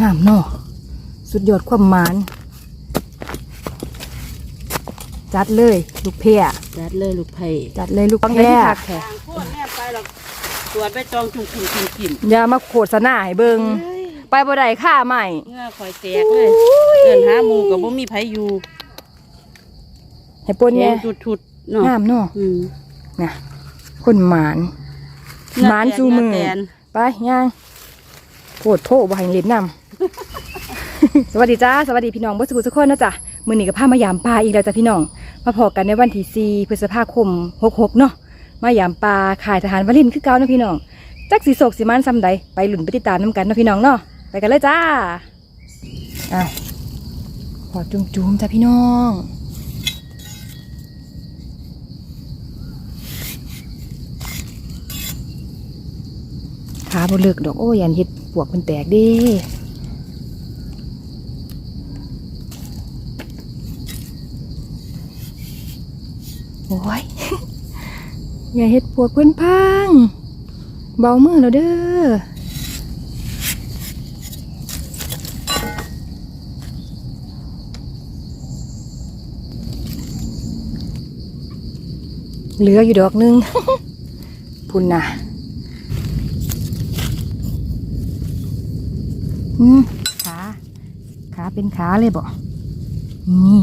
งามเนาะสุดยอดความหมาน จัดเลยลูกเพียจัดเลยลูกไผ่จัดเลยลูกฟังแพได้ร่ที่คักแท้พวกแม่ไปหรอกตรวจไปจองจุ่มจุ่มจุ่มกินอย่ามาโฆษณาให้เบิงไปบ่ได้ค่าใหม่เงื่อคอยแตกเลยเอินหาหมูกับบ่มีไผอยู่ให้ปนแยแน่งทุดๆเนาะงามเนาะอืมนะคนหมานหมานสู้มือเแตนไปย่างโพดโพบ่ให้เล่นนำ สวัสดีจ้าสวัสดีพี่น้องบ่สุขสุขคนนะจ๊ะมื้อนี้ก็พามายามปลาอีกแล้วจ้ะพี่น้องมาพอกันในวันที่4พฤษภาคม66เนาะมายามปลาขายทหารวลินคือเก่าเนาะพี่น้องจักสีโศกสีมันซ้ำใดไปหลุนไปติดตามน้ำกันเนาะพี่น้องเนาะไปกันเลยจ้าอ้าวขอจุ่มจุ่มจ้ะพี่น้องขาบนเลือกดอกโอ้ยันเฮ็ดปวกมันแตกดิโอ้ย อย่าเฮ็ดปวกเพิ่อนพัง เบามือแล้วเด้อเหลืออยู่ดอกหนึง พุ่นน่ะอืมขา ขาเป็นขาเลยบ่นี่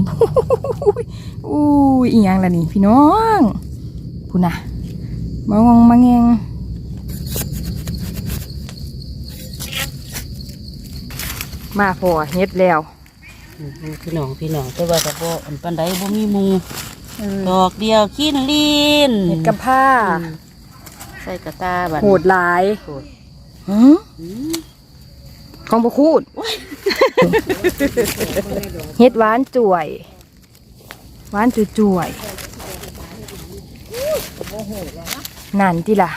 อู้ยอีหยังล่ะนี่พี่น้องพูน่ะ มางองมาแงงมาพอเฮ็ดแล้วอืมพี่น้องพี่น้องแต่ว่าก็บ่อันปานใดบ่มีหมูดอกเดียวขี้นลีนเฮ็ดกำผ้าอืมใส่กระตาบัดโหดหลายโหดหืมอืมของบ่คูดเฮ็ดหวานจ่วย หวานจุจ่วยๆ นั่นติล่ะ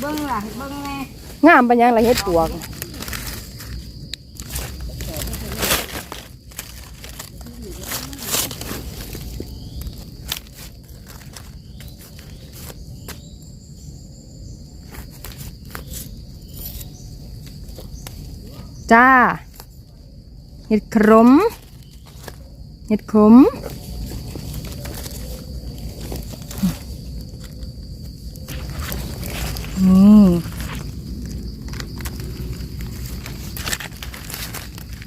เบิ่งล่ะเบิ่งแม่งามปัญญังละเฮ็ดปวกจ้าเห็ดขมเห็ดขม นี่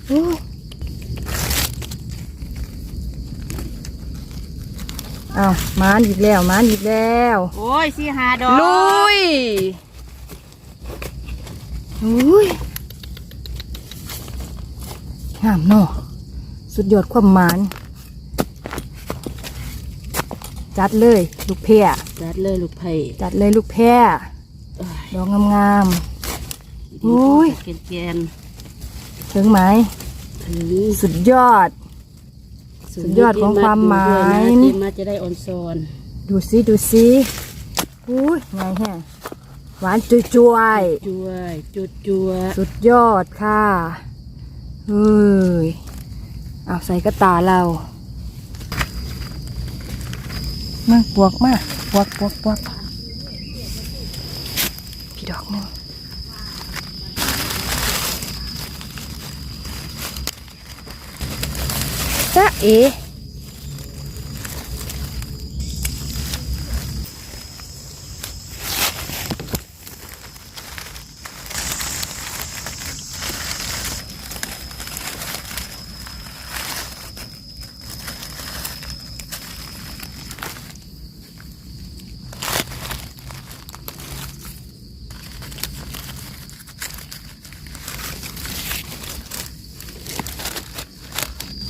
โอ้เอามานอีกแล้วมานอีกแล้ว โอ้ยสิหาดอกลุยอุ้ยงามเนาะสุดยอดความหมานจัดเลย ลูกเพียจัดเลยลูกไผ่จัดเลยลูกแพร่ ดอกงามโอ้ยแกนแกนๆถึงไหมๆถึงสุดยอด สุดยอดของความหมายทีมมาจะได้ออนซอนดูสิดูสิอุ้ยไงแฮะหวานจุยจวยจัวจุดจัวๆสุดยอดค่ะเฮ้ยเอาใส่กระตาเรา มาปวกมาปวกปวกปวกพี่ดอก หนึ่งจ้าเอ๋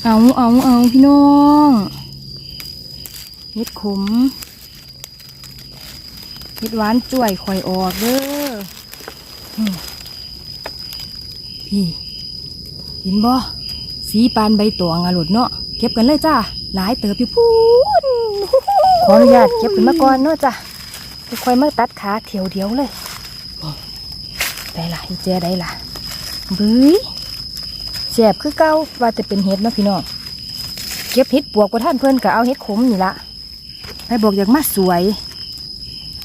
เอาเอาเอาพี่น้องเฮ็ดขมเฮ็ดหวานจ่วยข่อยออกเด้อพี่เห็นบ่สีปานใบตองอะหลุดเนาะเก็บกันเลยจ้าหลายเติบอยู่พูนขออนุญาตเก็บขึ้นมาก่อนเนาะจ้ะค่อยๆมาตัดขาเถียวเดียวเลยได้ล่ะอีแจได้ล่ะบื้ย แสบคือเก้าว่าจะเป็นเห็ดเนาะพี่น้องเก็บเห็ดปวกกว่าท่านเพื่อนก็เอาเห็ดขมนี่ละให้บอกอยากมาสวย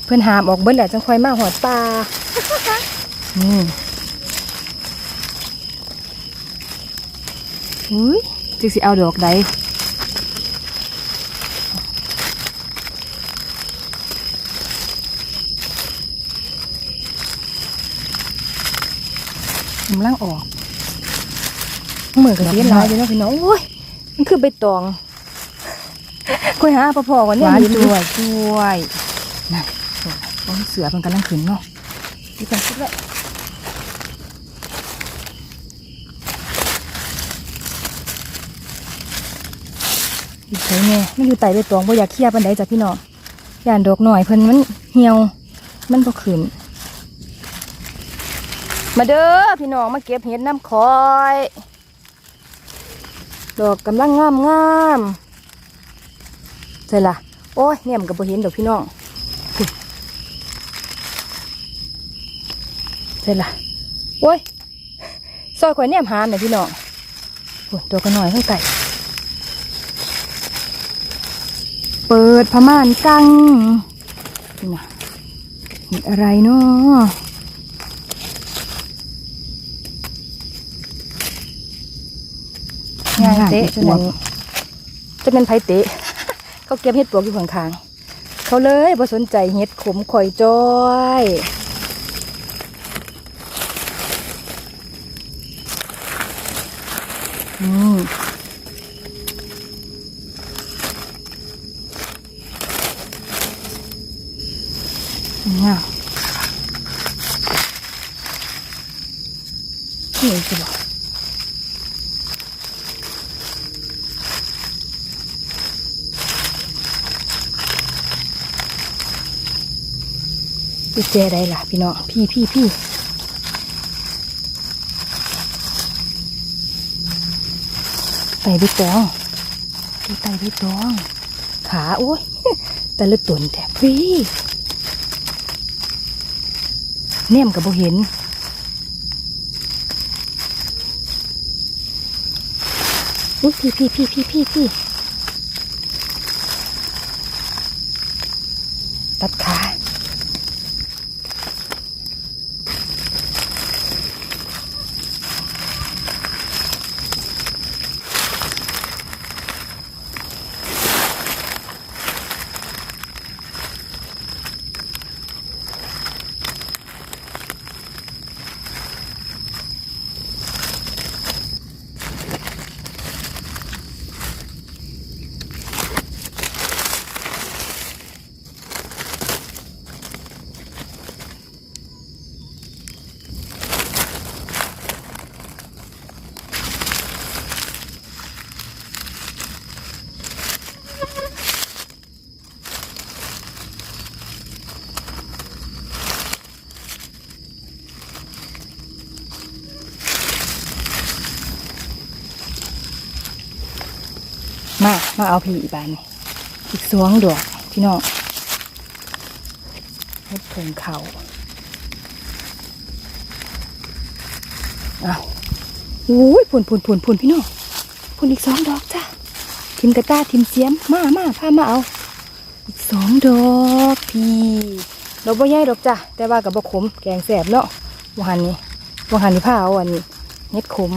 เพื่อนหามออกเบิ้ลแหละจังค่อยมาหอดปลานี่อุ้ยจิกสิเอาดอกใดกำลังออก เหมือนกับเสียหลายเลยเนาะพี่น้องโอ้ยมันคือใบตองคุยหาพอพอๆกันเนี่ยหวานเห็นอยู่ช่วยช่วยนั่นโอ้ยเสือมันกำลังขึ้นเนาะดีกันคิดว่าอีกไผแม่มันอยู่ไต่ใบตองบ่อยากเคลียร์ปันใดจ้ะพี่น้องย่านดอกหน่อยเพิ่นมันเหี่ยว มันบ่ขึ้นมาเด้อพี่น้องมาเก็บเห็ดน้ำคอย ดอกกำลังงามงามใช่ละโอ้ยเนี่ยมันก็บ่เห็นดอกพี่น้องอุ๊ยใช่ละโอ้ยซอยข่อยเนี่ยหาหน่อยพี่น้องโอ้ตัวก็น้อยข้างไก่เปิดผ้าม่านกังนี่นะเห็นอะไรเนาะ งานเตะจนนั้นจะเป็นไผเตะ เขาเก็บเห็ดปลวกอยู่ข้างๆเขาเลยบ่สนใจเห็ดขมข่อยจ้อยอืมเนี่ยนี่สิบอก กุญแจได้ล่ะพี่น้องพี่พี่พี่ไต่ใบตองไต่ใบตอง ขาโอ้ยแต่ละตนแถบพี่เนี่ยมกับโบเห็นอุ้ยพี่พี่พี่พี่พี่พี่ตัดขา มา มาเอาพี่อีบานนี่อีกสวงดอกพี่น้องเฮ็ดเพิ่งเขาเอาอุ้ยพุ่นพุ่นพุ่นพุ่นพี่น้องพุ่นอีกสองดอกจ้ะทิมกระต้าทิมเสียม มามาพามาเอา อีกสองดอกพี่ดอกบ่ใหญ่ดอกจ้ะแต่ว่ากับบ่ขมแกงแสบเนาะวหันนี้วหันนี้ผ้าเอาอันนี้เฮ็ดขม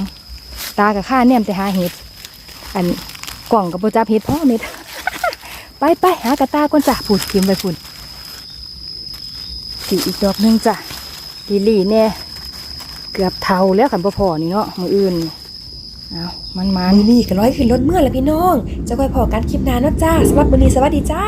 ตากับข้าแนมแต่หาเห็ดอัน กล่องกับโบจับเห็ดพ่อเม็ด ไปไปหากระตาก้นจ้ะปูดกิมไปผุดสีอีกดอกหนึงจ้ะลีลี่เน่เกือบเทาแล้วขันพ่พอนี่เนาะมืออื่นนี่เอามันมันมือนี้ก็ร้อยขึ้นรถเมื่อแล้วพี่น้อง จะคอยพอกันคลิปหน้าเนาะจ้าสำหรับมือนี้สวัสดีจ้า